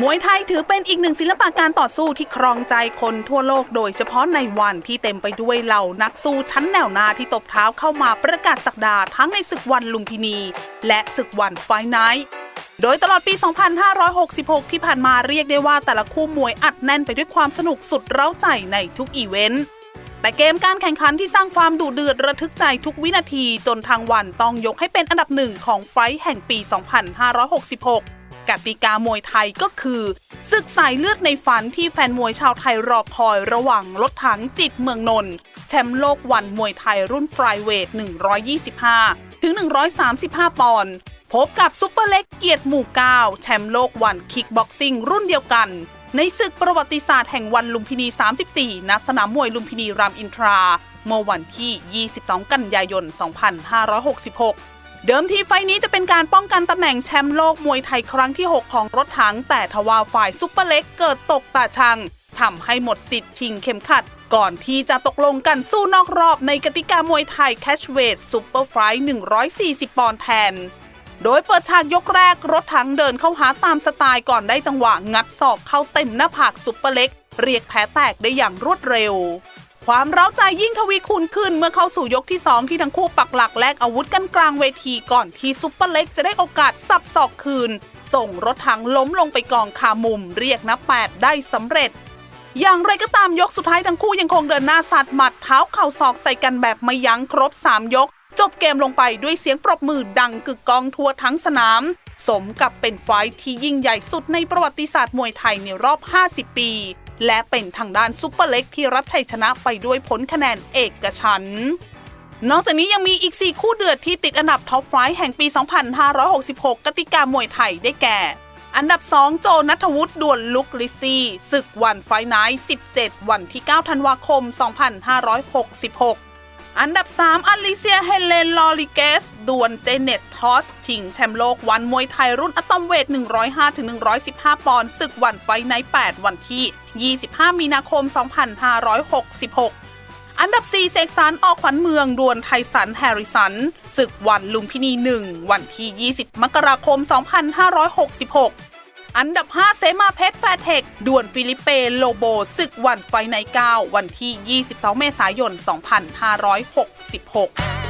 มวยไทยถือเป็นอีกหนึ่งศิลปะการต่อสู้ที่ครองใจคนทั่วโลกโดยเฉพาะในวันที่เต็มไปด้วยเหล่านักสู้ชั้นแนวหน้าที่ตบเท้าเข้ามาประกาศสักดาทั้งในศึกวันลุมพินี และศึกวันไฟไนท์โดยตลอดปี 2566 ที่ผ่านมาเรียกได้ว่าแต่ละคู่มวยอัดแน่นไปด้วยความสนุกสุดเร้าใจในทุกอีเวนต์แต่เกมการแข่งขันที่สร้างความดุเดือดระทึกใจทุกวินาทีจนทางวันต้องยกให้เป็นอันดับหนึ่งของไฟท์แห่งปี 2566 กติกามวยไทยก็คือศึกสายเลือดในฝันที่แฟนมวยชาวไทยรอคอยระหว่างรถถังจิตเมืองนนท์แชมป์โลกวันมวยไทยรุ่นฟลายเวท 125 ถึง 135 ปอนด์พบกับซุปเปอร์เล็กเกียรติหมู่9แชมป์โลกวันคิกบ็อกซิ่งรุ่นเดียวกัน ในศึกประวัติศาสตร์แห่งวันลุมพินี 34 ณ สนามมวยลุมพินีรามอินทรา เมื่อวันที่ 22 กันยายน 2566 เดิมทีไฟนี้จะเป็นการป้องกันตำแหน่งแชมป์โลกมวยไทยครั้งที่ 6 ของรถถัง แต่ทว่าฝ่ายซุปเปอร์เล็กเกิดตกตาชังทำให้หมดสิทธิ์ชิงเข็มขัด ก่อนที่จะตกลงกันสู้นอกรอบในกติกามวยไทยแคชเวทซุปเปอร์ไฟล์140 ปอนด์แทน โดยเปิดฉากยกแรกรถถังเดินเข้าหาตามสไตล์ก่อนได้จังหวะงัดศอกเข้าเต็มหน้าผากซุปเปอร์เล็ก เรียกแผลแตกได้อย่างรวดเร็ว ความเร้าใจยิ่งทวีคูณขึ้นเมื่อเข้าสู่ยกที่ 2 ที่ทั้งคู่ปักหลักแลกอาวุธกันกลางเวทีก่อนที่ซุปเปอร์เล็กจะได้โอกาสสับศอกคืน ส่งรถถังล้มลงไปกองคามุม เรียกนับแปดได้สำเร็จ อย่างไรก็ตามยกสุดท้ายทั้งคู่ยังคงเดินหน้าสัดหมัดเท้าเข่าศอกใส่กันแบบไม่ยั้งครบ 3 ยก จบเกมลงไปด้วยเสียงปรบมือดังกึกกองทั่วทั้งสนาม สมกับเป็นไฟท์ที่ยิ่งใหญ่สุดในประวัติศาสตร์มวยไทยในรอบ 50 ปี และเป็นทางด้านซุปเปอร์เล็กที่รับชัยชนะไปด้วยผลคะแนนเอกฉันนอกจากนี้ยังมีอีก 4 คู่เดือดที่ติดอันดับท็อปไฟว์แห่งปี 2566 กติกามวยไทยได้แก่ อันดับ 2 โจนัทวุฒิดวลลุกลิซซี่ศึกวันไฟไนท์17 วันที่ 9 ธันวาคม 2566 อันดับ 3 อลิเซีย เฮเลน ลอริเกส ดวลเจเน็ต ทอส ชิงแชมป์โลกวันมวยไทยรุ่นอะตอมเวท 105-115 ปอนด์ศึกวันไฟไน8 วันที่ 25 มีนาคม 2566อันดับ 4 เสกสรรออกขวัญเมือง ดวลไทสัน แฮริสัน ศึกวันลุมพินี 1 วันที่ 20 มกราคม 2566 อันดับ 5 เซมาเพชรแฟร์เทคด่วนฟิลิปเปโลโบศึกวันไฟใน9วันที่ 22 เมษายน 2566